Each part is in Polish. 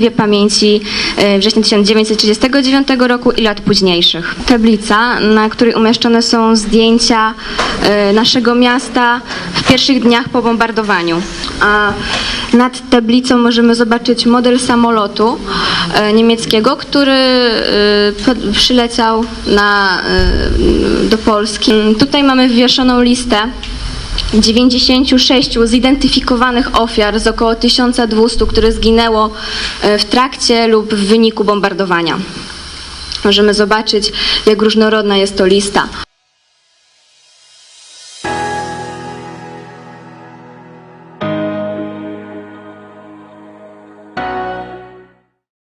Izbie Pamięci e, września 1939 roku i lat późniejszych. Tablica, na której umieszczone są zdjęcia e, naszego miasta w pierwszych dniach po bombardowaniu. A nad tablicą możemy zobaczyć model samolotu e, niemieckiego, który przyleciał na, do Polski. Tutaj mamy wywieszoną listę 96 zidentyfikowanych ofiar z około 1200, które zginęło e, w trakcie lub w wyniku bombardowania. Możemy zobaczyć, jak różnorodna jest to lista.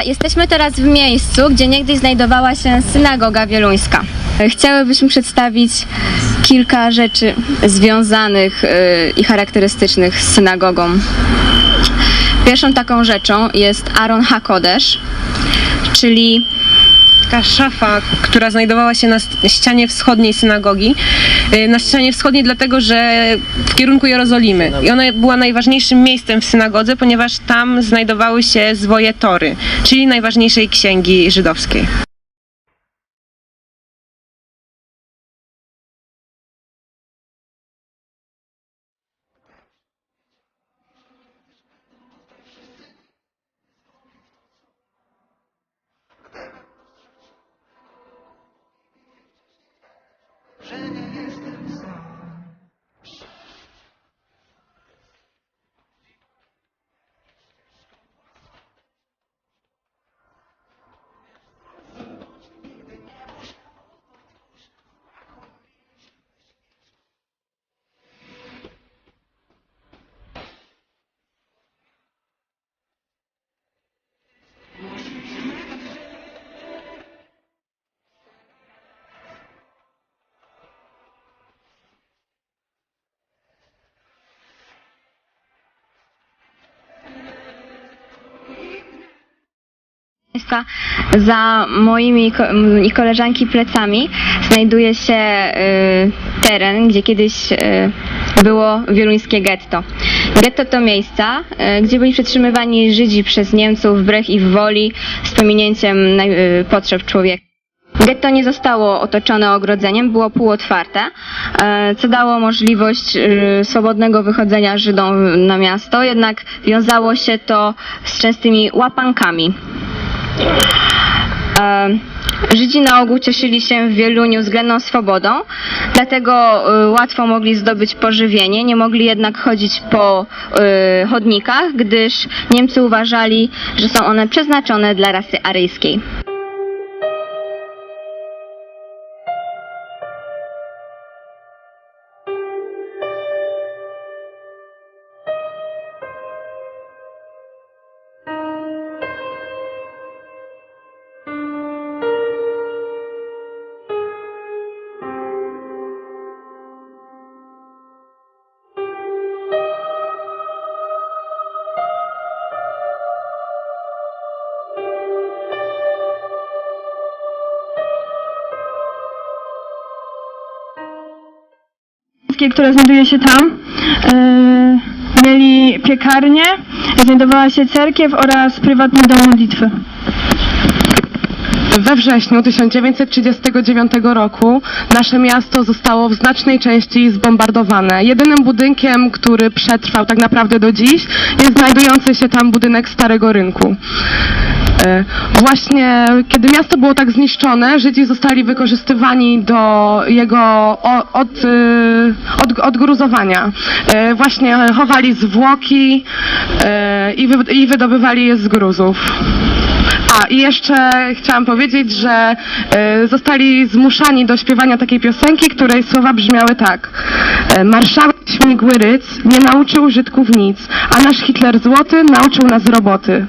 Jesteśmy teraz w miejscu, gdzie niegdyś znajdowała się synagoga wieluńska. Chciałybyśmy przedstawić kilka rzeczy związanych y, i charakterystycznych z synagogą. Pierwszą taką rzeczą jest Aaron HaKodesh, czyli taka szafa, która znajdowała się na ścianie wschodniej synagogi. Y, Na ścianie wschodniej dlatego, że w kierunku Jerozolimy. I ona była najważniejszym miejscem w synagodze, ponieważ tam znajdowały się zwoje Tory, czyli najważniejszej księgi żydowskiej. Państwa, za moimi i koleżanki plecami znajduje się y, teren, gdzie kiedyś y, było wieluńskie getto. Getto to miejsca, y, gdzie byli przetrzymywani Żydzi przez Niemców wbrew ich woli z pominięciem potrzeb człowieka. Getto nie zostało otoczone ogrodzeniem, było półotwarte, e, co dało możliwość swobodnego wychodzenia Żydom na miasto, jednak wiązało się to z częstymi łapankami. Żydzi na ogół cieszyli się w Wieluniu względną swobodą, dlatego e, łatwo mogli zdobyć pożywienie, nie mogli jednak chodzić po e, chodnikach, gdyż Niemcy uważali, że są one przeznaczone dla rasy aryjskiej. Które znajduje się tam, e, mieli piekarnię, znajdowała się cerkiew oraz prywatny dom modlitwy. We wrześniu 1939 roku nasze miasto zostało w znacznej części zbombardowane. Jedynym budynkiem, który przetrwał tak naprawdę do dziś, jest znajdujący się tam budynek Starego Rynku. E, Właśnie kiedy miasto było tak zniszczone, Żydzi zostali wykorzystywani do jego od, y, od, odgruzowania. E, Właśnie chowali zwłoki e, i, wy, i wydobywali je z gruzów. A i jeszcze chciałam powiedzieć, że e, zostali zmuszani do śpiewania takiej piosenki, której słowa brzmiały tak. E, Marszałek śmigły ryc nie nauczył Żydków nic, a nasz Hitler złoty nauczył nas roboty.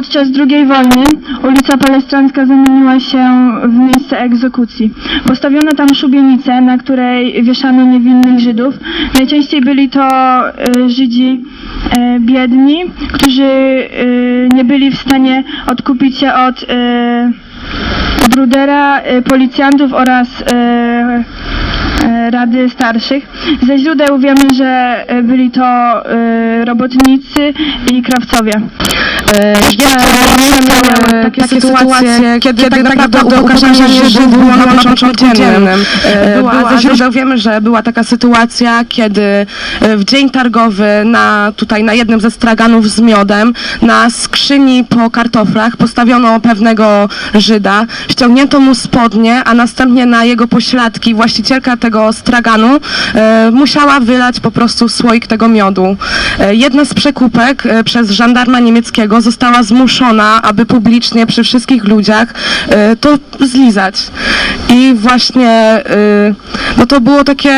Podczas II wojny ulica Palestrancka zamieniła się w miejsce egzekucji. Postawiono tam szubienice, na której wieszano niewinnych Żydów. Najczęściej byli to e, Żydzi e, biedni, którzy e, nie byli w stanie odkupić się od Brudera, policjantów oraz Rady Starszych. Ze źródeł wiemy, że e, byli to e, robotnicy i krawcowie. E, Jeszcze miały takie sytuacje, kiedy tak naprawdę upokarzanie Żydów było na porządku dziennym. E, Była, ze źródeł wiemy, że była taka sytuacja, kiedy e, w dzień targowy na, tutaj na jednym ze straganów z miodem na skrzyni po kartoflach postawiono pewnego Żyda, ściągnięto mu spodnie, a następnie na jego pośladki właścicielka tego straganu e, musiała wylać po prostu słoik tego miodu. E, jedna z przekupek e, przez żandarma niemieckiego została zmuszona, aby publicznie przy wszystkich ludziach to zlizać. I właśnie no to było takie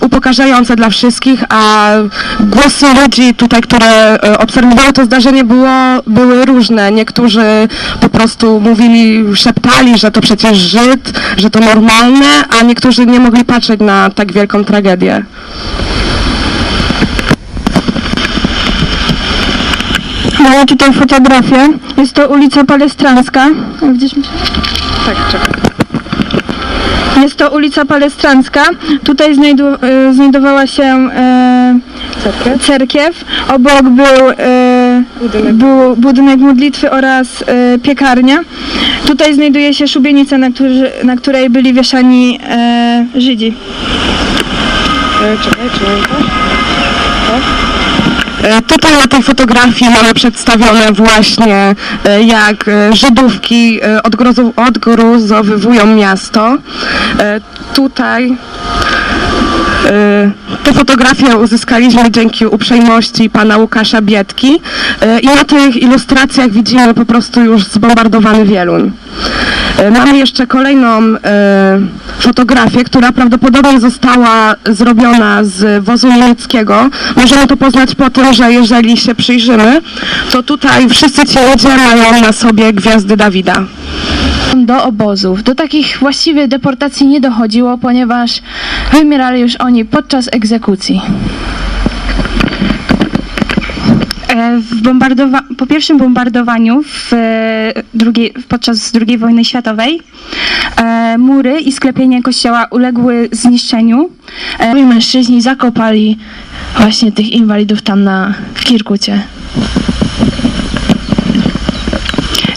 upokarzające dla wszystkich, a głosy ludzi tutaj, które obserwowały to zdarzenie było, były różne. Niektórzy po prostu mówili, szeptali, że to przecież Żyd, że to normalne, a niektórzy nie mogli patrzeć na tak wielką tragedię. Mamy tutaj fotografię. Jest to ulica Palestrancka. Gdzieś mi się... Tak, czekaj. Jest to ulica Palestrancka. Tutaj znajdu, e, znajdowała się e, cerkiew. Obok był, e, był budynek modlitwy oraz e, piekarnia. Tutaj znajduje się szubienica, na, którzy, na której byli wieszani e, Żydzi. Czekaj, czekaj. E, Tutaj na tej fotografii mamy przedstawione właśnie e, jak e, Żydówki e, odgrozu- odgruzowywują miasto. E, Tutaj e, te fotografie uzyskaliśmy dzięki uprzejmości pana Łukasza Biedki e, i na tych ilustracjach widzimy po prostu już zbombardowany Wieluń. E, Mamy jeszcze kolejną fotografię, która prawdopodobnie została zrobiona z wozu niemieckiego. Możemy to poznać po tym, że jeżeli się przyjrzymy, to tutaj wszyscy ci ludzie mają na sobie gwiazdy Dawida. Do obozów. Do takich właściwie deportacji nie dochodziło, ponieważ wymierali już oni podczas egzekucji. E, po pierwszym bombardowaniu w, e, drugiej, podczas II wojny światowej e, mury i sklepienia kościoła uległy zniszczeniu. E, mężczyźni zakopali właśnie tych inwalidów tam na, w Kirkucie.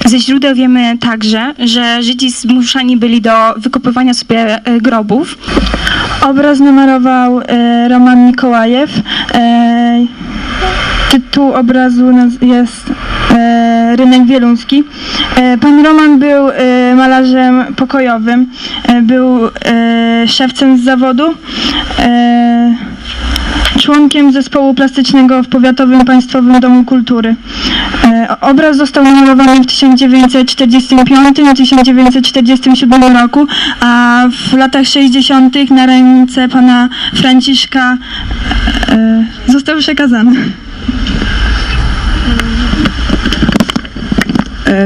Ze źródeł wiemy także, że Żydzi zmuszani byli do wykopywania sobie e, grobów. Obraz numerował e, Roman Mikołajew. E, tytuł obrazu jest Rynek Wieluński. Pan Roman był malarzem pokojowym, był szewcem z zawodu, członkiem zespołu plastycznego w Powiatowym Państwowym Domu Kultury. E, obraz został namalowany w 1945 i 1947 roku, a w latach 60. na ręce pana Franciszka e, został przekazany. E,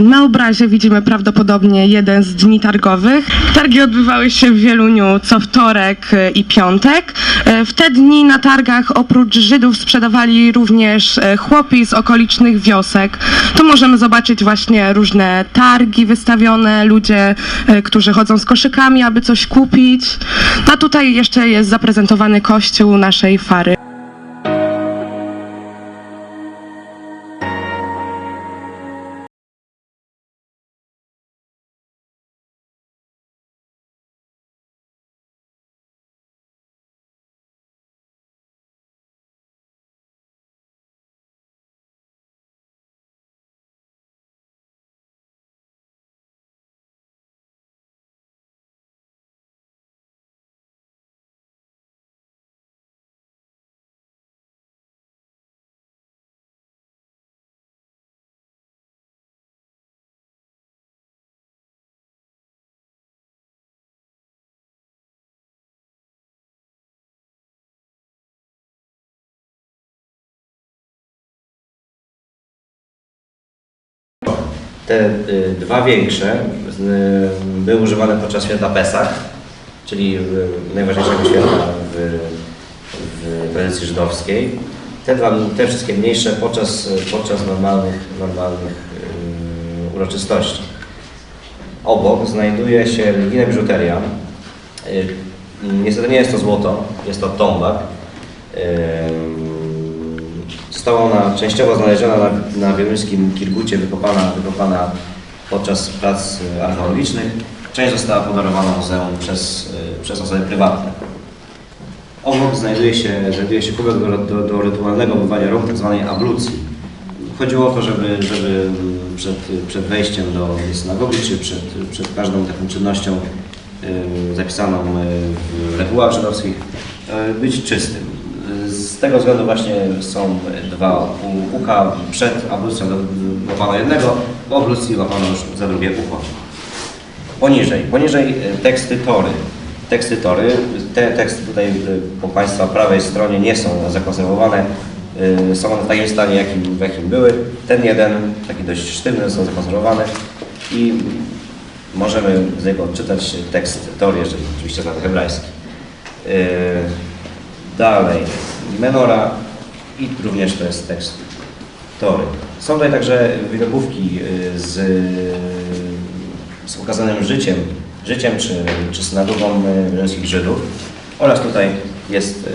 Na obrazie widzimy prawdopodobnie jeden z dni targowych. Targi odbywały się w Wieluniu co wtorek e, i piątek. E, W te dni na targach oprócz Żydów sprzedawali również e, chłopi z okolicznych wiosek. Tu możemy zobaczyć właśnie różne targi wystawione, ludzie, e, którzy chodzą z koszykami, aby coś kupić. A tutaj jeszcze jest zaprezentowany kościół naszej Fary. Te y, dwa większe y, były używane podczas święta Pesach, czyli y, najważniejszego święta w, w tradycji żydowskiej. Te, dwa, te wszystkie mniejsze podczas, podczas normalnych, normalnych uroczystości. Obok znajduje się religijna biżuteria. Niestety nie jest to złoto, jest to tombak. Została ona częściowo znaleziona na, na wieluńskim Kirgucie, wykopana, wykopana podczas prac y, archeologicznych. Część została podarowana muzeum przez, y, przez osoby prywatne. Obok znajduje się, znajduje się kubek do, do, do rytualnego bywania rąk, tzw. ablucji. Chodziło o to, żeby, żeby przed, przed wejściem do synagogi, czy przed, przed każdą taką czynnością y, zapisaną w regułach żydowskich, być czystym. Z tego względu właśnie są dwa ucha. Przed ablucją łapano jednego, po ablucji łapano już za drugie ucho. Poniżej, poniżej y, teksty Tory. Teksty Tory, te teksty tutaj y, po Państwa prawej stronie nie są zakonserwowane. y, Są one w takim stanie, jakim, w jakim były. Ten jeden, taki dość sztywny, są zakonserwowane i możemy z niego odczytać tekst Tory, jeżeli oczywiście znamy hebrajski. Dalej, Menora i również to jest tekst Tory. Są tutaj także wydobówki y, z, z ukazanym życiem, życiem czy, czy synagogą y, wieluńskich Żydów oraz tutaj jest y,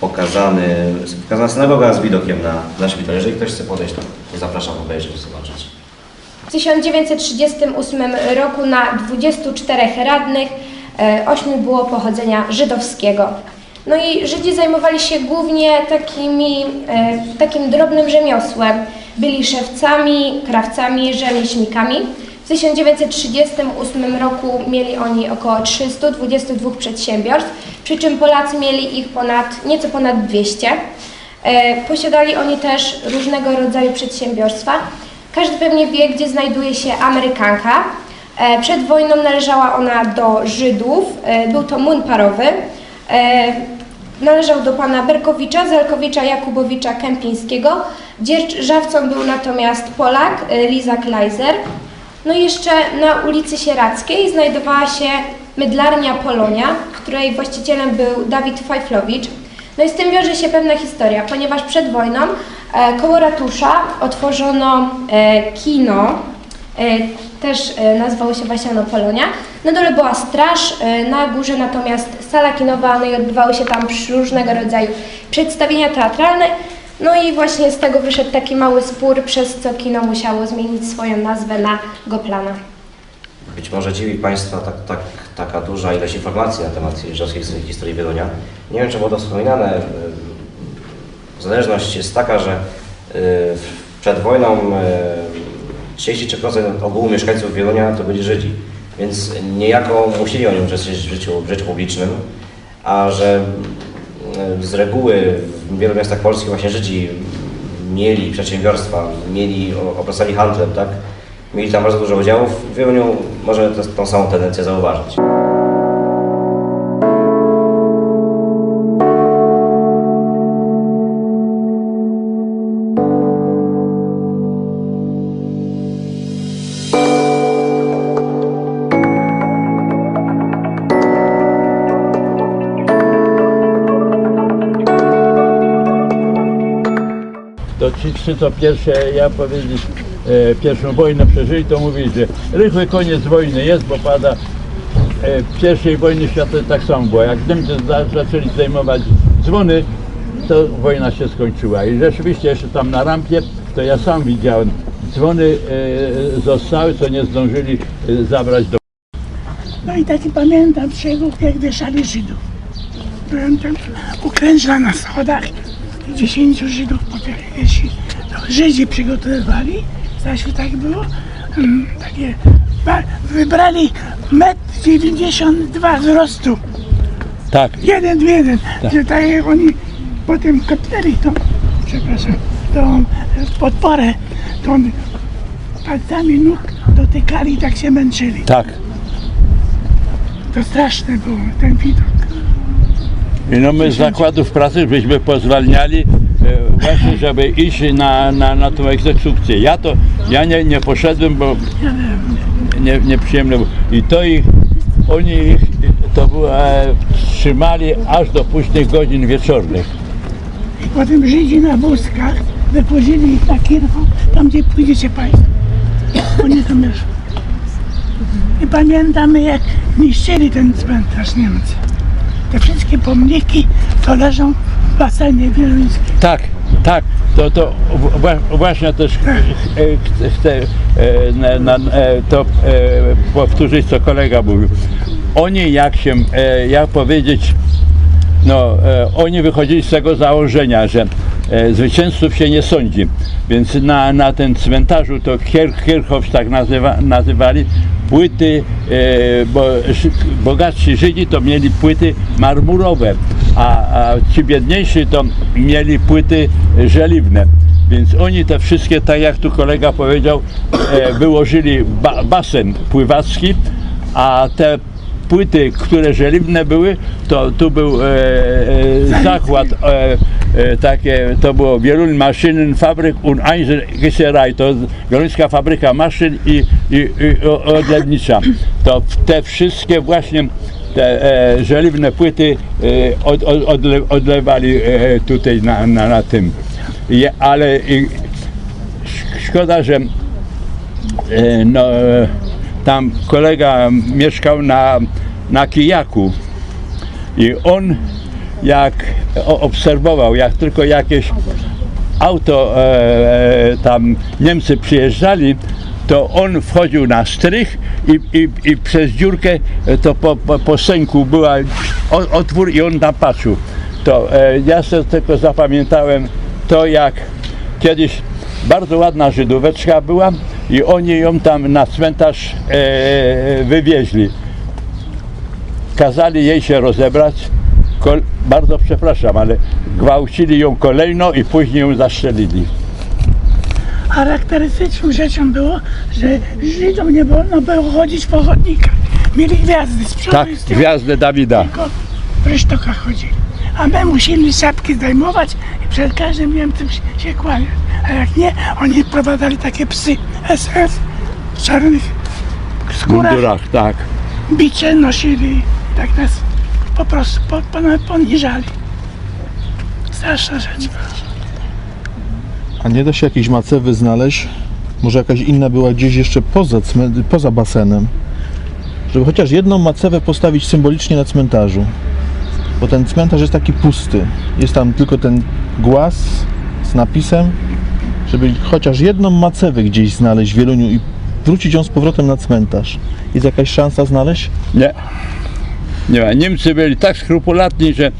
pokazany, pokazana synagoga z widokiem na, na szpital. Jeżeli ktoś chce podejść, to zapraszam obejrzeć, zobaczyć. W 1938 roku na 24 radnych 8 było pochodzenia żydowskiego. No i Żydzi zajmowali się głównie takimi, e, takim drobnym rzemiosłem. Byli szewcami, krawcami, rzemieślnikami. W 1938 roku mieli oni około 322 przedsiębiorstw, przy czym Polacy mieli ich ponad, nieco ponad 200. E, Posiadali oni też różnego rodzaju przedsiębiorstwa. Każdy pewnie wie, gdzie znajduje się Amerykanka. E, Przed wojną należała ona do Żydów, był to młyn parowy. Należał do pana Berkowicza, Zalkowicza, Jakubowicza, Kępińskiego. Dzierżawcą był natomiast Polak, e, Lizak Leiser. No i jeszcze na ulicy Sieradzkiej znajdowała się mydlarnia Polonia, której właścicielem był Dawid Fajflowicz. No i z tym wiąże się pewna historia, ponieważ przed wojną e, koło ratusza otworzono e, kino, też e, nazywało się Wasiano Polonia. Na dole była straż, e, na górze natomiast sala kinowa, no i odbywały się tam różnego rodzaju przedstawienia teatralne. No i właśnie z tego wyszedł taki mały spór, przez co kino musiało zmienić swoją nazwę na Goplana. Być może dziwi Państwa tak, tak, taka duża ilość informacji na temat żydowskiej historii Wielunia. Nie wiem, czy było to wspominane. Zależność jest taka, że przed wojną 33% ogółu mieszkańców Wielunia to byli Żydzi, więc niejako musieli oni uczestniczyć w życiu, w życiu publicznym, a że y, z reguły w wielu miastach polskich właśnie Żydzi mieli przedsiębiorstwa, mieli, obracali handlem, tak? Mieli tam bardzo dużo udziałów. W Wieluniu możemy tę- tą samą tendencję zauważyć. Trzy to pierwsze, ja powiedzieć, e, pierwszą wojnę przeżyli, to mówili, że rychły koniec wojny jest, bo pada. E, pierwszej wojny światowej tak samo było. Jak Niemcy za, zaczęli zajmować dzwony, to wojna się skończyła. I rzeczywiście jeszcze tam na rampie, to ja sam widziałem, dzwony e, zostały, co nie zdążyli e, zabrać do No i taki pamiętam przegód, jak wieszali Żydów. Byłem tam u krężla na schodach dziesięciu Żydów powiesi. Żydzi przygotowywali, Stasiu tak było, mm, takie, ba- wybrali metr 92 wzrostu, Tak, jeden w jeden, że tak jak oni potem kopnęli tą, przepraszam, tą e, podporę, to on palcami nóg dotykali i tak się męczyli. tak. To straszne było, ten widok. I no my z zakładów pracy byśmy pozwalniali właśnie, żeby iść na, na, na tą egzekucję. Ja to, ja nie, nie poszedłem, bo nie, nieprzyjemne było. I to ich, oni ich, to było, e, trzymali aż do późnych godzin wieczornych. Potem Żydzi na wózkach wypływili ich na Kirchhoff, tam gdzie pójdziecie Państwo. Oni tam już. I pamiętamy jak niszczyli ten cmentarz Niemcy. te wszystkie pomniki to leżą basenie wieluńskim. Tak, tak. To, to wła- właśnie też ch- ch- chcę e, e, to e, powtórzyć, co kolega mówił. Oni jak się, e, jak powiedzieć, no, e, oni wychodzili z tego założenia, że e, zwycięzców się nie sądzi. Więc na, na tym cmentarzu to Kier, Kirchhoff tak nazywa, nazywali płyty, e, bo bogatsi Żydzi to mieli płyty marmurowe, a, a ci biedniejsi to mieli płyty żeliwne. Więc oni te wszystkie, tak jak tu kolega powiedział, e, wyłożyli ba, basen pływacki, a te płyty, które żeliwne były, to tu był e, e, zakład e, e, takie, to było Wielun Maschinenfabrik und Einzelgießerei, to wieluńska fabryka maszyn i, i, i odlewnicza. To te wszystkie właśnie te e, żeliwne płyty e, od, od, odle, odlewali e, tutaj na, na, na tym. Ale i, sz- szkoda, że E, no, e, tam kolega mieszkał na, na kijaku i on jak obserwował, jak tylko jakieś auto e, e, tam Niemcy przyjeżdżali, to on wchodził na strych i, i, i przez dziurkę e, to po, po, po sęku była otwór i on tam patrzył. To e, ja sobie tylko zapamiętałem to jak kiedyś bardzo ładna Żydóweczka była i oni ją tam na cmentarz e, wywieźli. Kazali jej się rozebrać. Kol, bardzo przepraszam, ale gwałcili ją kolejno i później ją zastrzelili. Charakterystyczną rzeczą było, że Żydom nie wolno było chodzić po chodnikach. Mieli gwiazdy z przodu Tak, i z tyłu, gwiazdę Dawida. tylko w resztokach chodzili. A my musieli szapki zdejmować i przed każdym Niemcem się, się kłaniać. A jak nie, oni prowadzali takie psy SS w czarnych skórach, mundurach, tak. bicie nosili, tak nas po prostu po, po, poniżali. Straszna rzecz. A nie da się jakiejś macewy znaleźć? Może jakaś inna była gdzieś jeszcze poza, poza basenem? Żeby chociaż jedną macewę postawić symbolicznie na cmentarzu. Bo ten cmentarz jest taki pusty. Jest tam tylko ten głaz z napisem, żeby chociaż jedną macewę gdzieś znaleźć w Wieluniu i wrócić ją z powrotem na cmentarz. Jest jakaś szansa znaleźć? Nie. Nie ma. Niemcy byli tak skrupulatni, że e,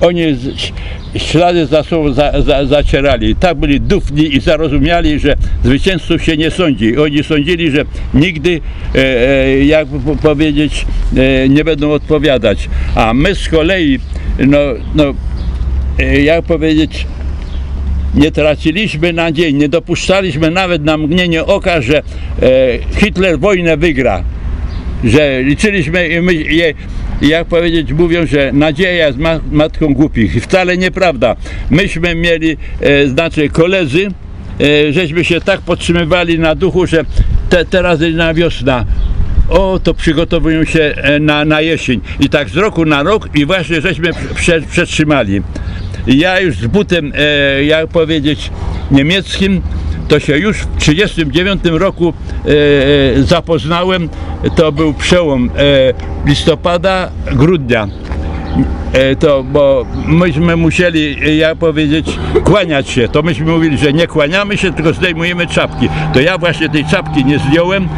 oni z, ślady za sobą za, za, zacierali. Tak byli dufni i zarozumiali, że zwycięzców się nie sądzi. Oni sądzili, że nigdy, e, e, po- powiedzieć, e, nie będą odpowiadać. A my z kolei, no, no e, jak powiedzieć, nie traciliśmy nadziei, nie dopuszczaliśmy nawet na mgnienie oka, że e, Hitler wojnę wygra. Że liczyliśmy i my, je, jak powiedzieć, mówią, że nadzieja jest ma, matką głupich. Wcale nieprawda. Myśmy mieli, e, znaczy koledzy, e, żeśmy się tak podtrzymywali na duchu, że te, teraz jest na wiosna. O, to przygotowują się e, na, na jesień. I tak z roku na rok i właśnie żeśmy prze, przetrzymali. Ja już z butem, e, jak powiedzieć, niemieckim, to się już w 1939 roku e, zapoznałem. To był przełom e, listopada, grudnia. E, to, bo myśmy musieli, e, jak powiedzieć, kłaniać się. To myśmy mówili, że nie kłaniamy się, tylko zdejmujemy czapki. To ja właśnie tej czapki nie zdjąłem,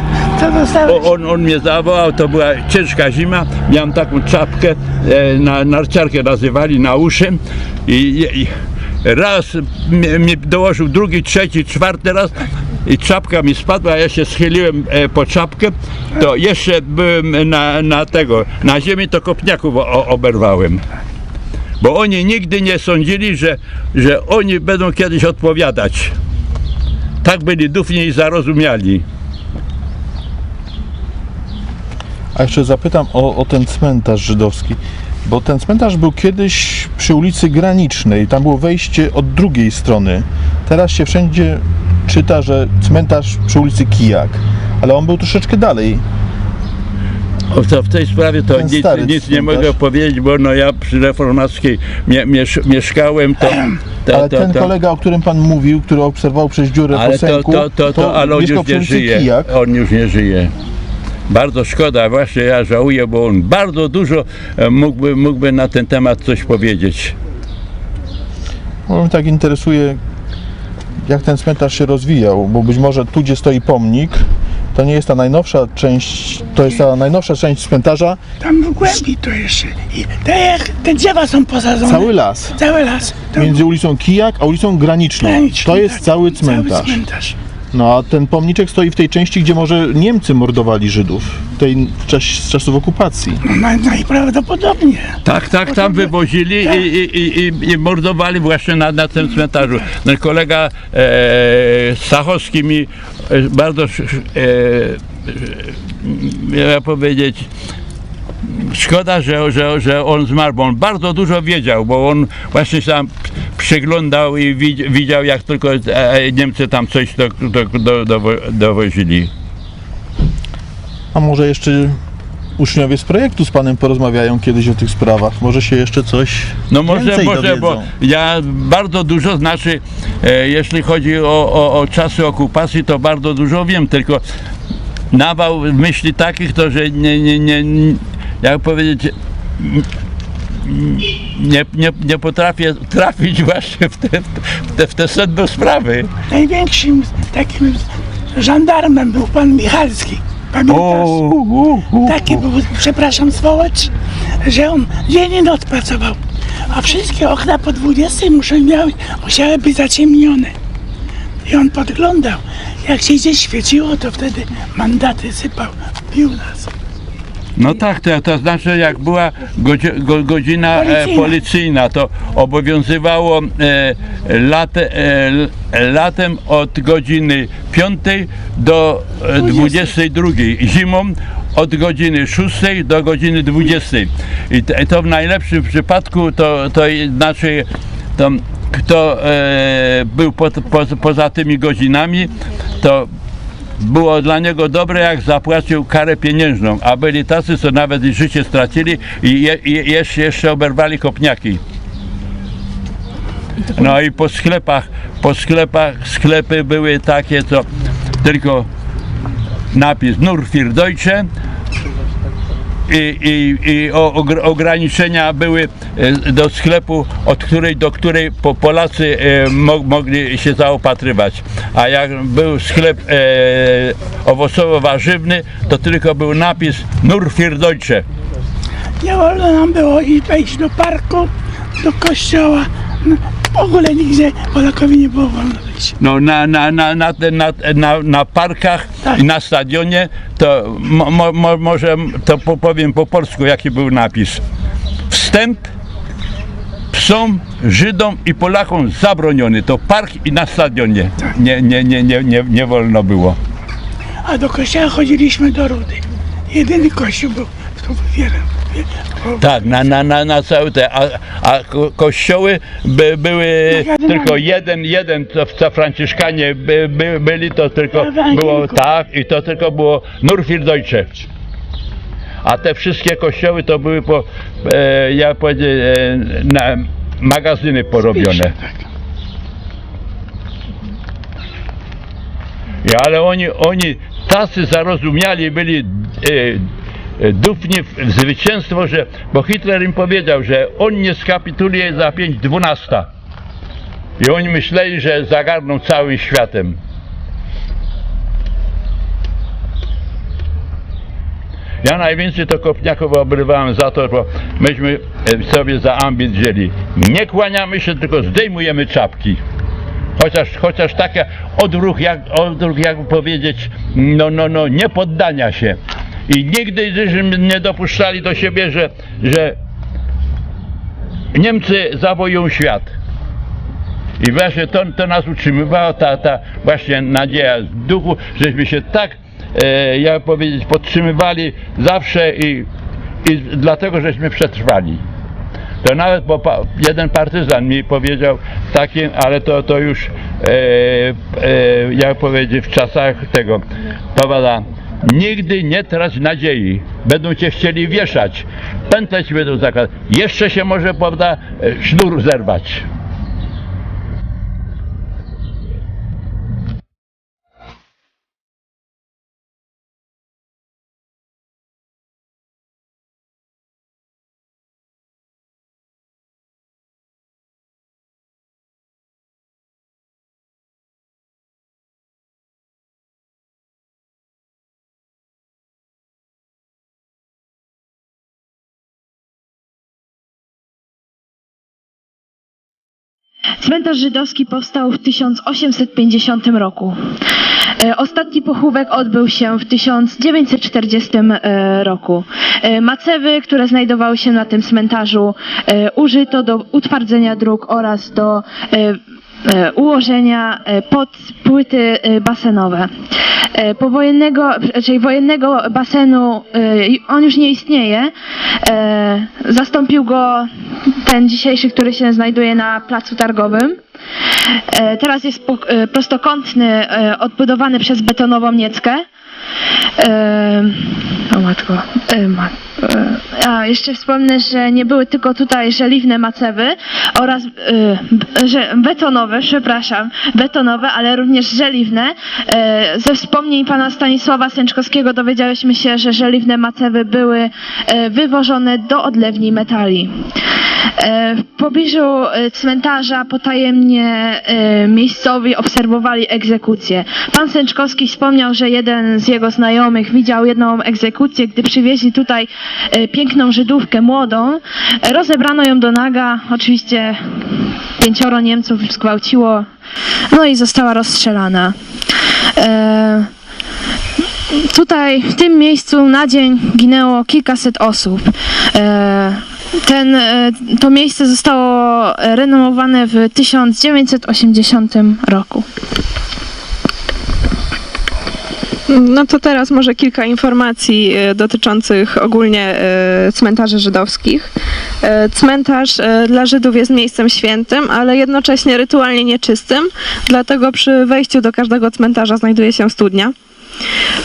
on, on mnie zawołał, to była ciężka zima, miałem taką czapkę, e, na narciarkę nazywali, na uszy. I, i raz mi dołożył drugi, trzeci, czwarty raz i czapka mi spadła, ja się schyliłem e, po czapkę, to jeszcze byłem na, na tego, na ziemi to kopniaków o, oberwałem. Bo oni nigdy nie sądzili, że, że oni będą kiedyś odpowiadać. Tak byli dufni i zarozumiali. A jeszcze zapytam o, o ten cmentarz żydowski, bo ten cmentarz był kiedyś przy ulicy Granicznej, tam było wejście od drugiej strony. Teraz się wszędzie czyta, że cmentarz przy ulicy Kijak, ale on był troszeczkę dalej. O, to w tej sprawie to Ten nic, stary nic nie cmentarz. mogę powiedzieć, bo no ja przy reformackiej mie, miesz, mieszkałem, to, to, Ale to, ten to, kolega, o którym pan mówił, który obserwował przez dziurę ale po to, sęku, to, to, to, ale on już nie żyje. Kijak. On już nie żyje. bardzo szkoda, właśnie ja żałuję, bo on bardzo dużo e, mógłby, mógłby na ten temat coś powiedzieć. Bo mnie tak interesuje, jak ten cmentarz się rozwijał, bo być może tu, gdzie stoi pomnik, to nie jest ta najnowsza część, to jest ta najnowsza część cmentarza, Tam w głębi to jeszcze. I te, te drzewa są posadzone. cały las. Cały las. To Między ulicą Kijak a ulicą Graniczną. To jest tak. cały cmentarz. Cały cmentarz. No a ten pomniczek stoi w tej części, gdzie może Niemcy mordowali Żydów, tej w czas, z czasów okupacji. No, naj- najprawdopodobniej. Tak, tak, tam wywozili i, i, i, i, i mordowali właśnie na, na tym cmentarzu. No, kolega e, Stachowski mi e, bardzo, e, e, jak powiedzieć, szkoda, że, że, że on zmarł, bo on bardzo dużo wiedział, bo on właśnie się tam przyglądał i widz- widział, jak tylko e, Niemcy tam coś do, do, do, dowo- dowozili. A może jeszcze uczniowie z projektu z panem porozmawiają kiedyś o tych sprawach. Może się jeszcze coś No może, może, dowiedzą. bo ja bardzo dużo, znaczy e, jeśli chodzi o, o, o czasy okupacji, to bardzo dużo wiem, tylko nawał myśli takich, to że nie, nie, nie jak powiedzieć, nie, nie, nie potrafię trafić właśnie w te, w te, w te sedno sprawy. Największym takim żandarmem był pan Michalski. Pamiętasz? Taki był, przepraszam, swołocz, że on dzień i noc pracował. A wszystkie okna po 20 muszą miały, musiały być zaciemnione. I on podglądał. Jak się gdzieś świeciło, to wtedy mandaty sypał. Bił nas. No tak, to, to znaczy jak była godzi, go, godzina e, Policyjna. policyjna, to obowiązywało e, late, e, latem od godziny 5 do e, 22, zimą od godziny 6 do godziny 20. I to, to w najlepszym przypadku to, to znaczy to, kto e, był po, po, poza tymi godzinami, to było dla niego dobre, jak zapłacił karę pieniężną, a byli tacy, co nawet i życie stracili i, je, jeszcze, oberwali kopniaki. No i po sklepach, po sklepach, sklepy były takie, co tylko napis Nur für Deutsche i, i, i ograniczenia były e, do sklepu, od której do której po Polacy e, mo, mogli się zaopatrywać. A jak był sklep e, owocowo-warzywny, to tylko był napis Nur für Deutsche. Nie wolno nam było i wejść do parku, do kościoła. W ogóle nigdzie Polakowi nie było wolno wyjść. No, na, na, na, na, na, na, na parkach Tak. i na stadionie, to mo, mo, mo, może to po, powiem po polsku, jaki był napis. Wstęp psom, Żydom i Polakom zabroniony. To park i na stadionie. Nie, nie, nie, nie, nie, nie wolno było. A do kościoła chodziliśmy do Rudy. Jedyny kościół był w tu wiele. Tak, na, na, na, na całe te, a, a ko- kościoły by, były tylko jeden, jeden, co, co Franciszkanie by, by, byli, to tylko było tak i to tylko było Nur für Deutsche. A te wszystkie kościoły to były po, e, ja powiedzieć, e, na magazyny porobione. Tak. I, ale oni, oni tacy zarozumiali byli e, e, dufni w zwycięstwo, że, bo Hitler im powiedział, że on nie skapituluje za 5-12. I oni myśleli, że zagarną całym światem. Ja najwięcej to kopniaków obrywałem za to, bo myśmy e, sobie za ambit wzięli. Nie kłaniamy się, tylko zdejmujemy czapki. Chociaż, chociaż taki odruch, jak, odruch, jakby powiedzieć, no, no, no, nie poddania się. I nigdy nie dopuszczali do siebie, że, że Niemcy zawojują świat. I właśnie to, to nas utrzymywało, ta, ta właśnie nadzieja z duchu, żeśmy się tak, e, jak powiedzieć, podtrzymywali zawsze i, i dlatego, żeśmy przetrwali. To nawet bo jeden partyzan mi powiedział takim, ale to, to już, e, e, jak powiedzieć, w czasach tego, powiada, nigdy nie trać nadziei. Będą cię chcieli wieszać, pętlę ci będą zakładać. Jeszcze się może, prawda, e, sznur zerwać. Cmentarz żydowski powstał w 1850 roku. E, Ostatni pochówek odbył się w 1940 e, roku. E, Macewy, które znajdowały się na tym cmentarzu, użyto do utwardzenia dróg oraz do ułożenia e, pod płyty e, basenowe. E, Powojennego, czyli wojennego basenu, e, on już nie istnieje. E, Zastąpił go ten dzisiejszy, który się znajduje na placu targowym. E, Teraz jest e, prostokątny, e, odbudowany przez betonową nieckę. E, O matko. E, ma, e, A, jeszcze wspomnę, że nie były tylko tutaj żeliwne macewy oraz e, b- że, betonowe, przepraszam, betonowe, ale również żeliwne. E, Ze wspomnień pana Stanisława Sęczkowskiego dowiedziałyśmy się, że żeliwne macewy były e, wywożone do odlewni metali. E, W pobliżu e, cmentarza potajemnie e, miejscowi obserwowali egzekucję. Pan Sęczkowski wspomniał, że jeden z jego znajomych widział jedną egzekucję, gdy przywieźli tutaj e, piękną Żydówkę młodą. E, Rozebrano ją do naga, oczywiście pięcioro Niemców zgwałciło, no i została rozstrzelana. E, Tutaj, w tym miejscu na dzień ginęło kilkaset osób. E, Ten, e, to miejsce zostało renomowane w 1980 roku. No to teraz może kilka informacji e, dotyczących ogólnie e, cmentarzy żydowskich. E, Cmentarz dla Żydów jest miejscem świętym, ale jednocześnie rytualnie nieczystym, dlatego przy wejściu do każdego cmentarza znajduje się studnia.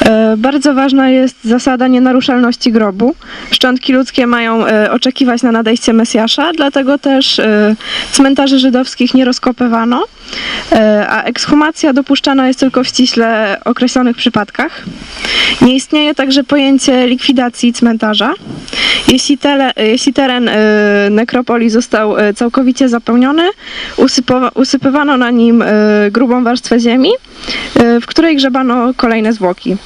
E, Bardzo ważna jest zasada nienaruszalności grobu. Szczątki ludzkie mają e, oczekiwać na nadejście Mesjasza, dlatego też e, cmentarzy żydowskich nie rozkopywano, a ekshumacja dopuszczana jest tylko w ściśle określonych przypadkach. Nie istnieje także pojęcie likwidacji cmentarza. Jeśli, tele, jeśli teren nekropolii został całkowicie zapełniony, usypywano na nim grubą warstwę ziemi, w której grzebano kolejne zwłoki.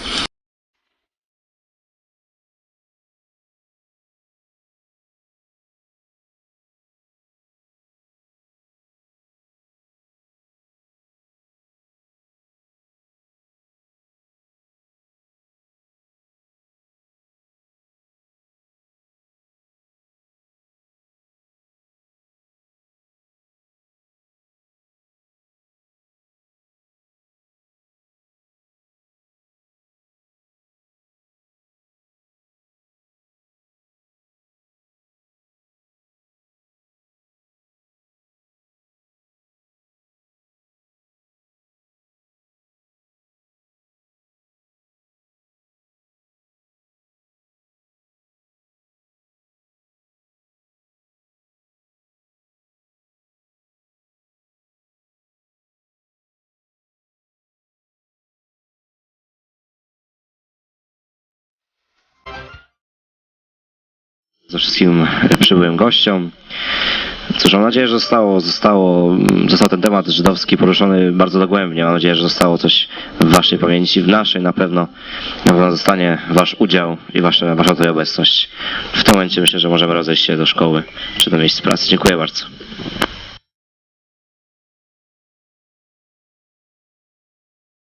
Ze wszystkim przybyłym gościom. Cóż, mam nadzieję, że zostało, zostało, został ten temat żydowski poruszony bardzo dogłębnie. Mam nadzieję, że zostało coś w waszej pamięci, w naszej na pewno. Na pewno zostanie wasz udział i wasza, wasza tutaj obecność. W tym momencie myślę, że możemy rozejść się do szkoły czy do miejsc pracy. Dziękuję bardzo.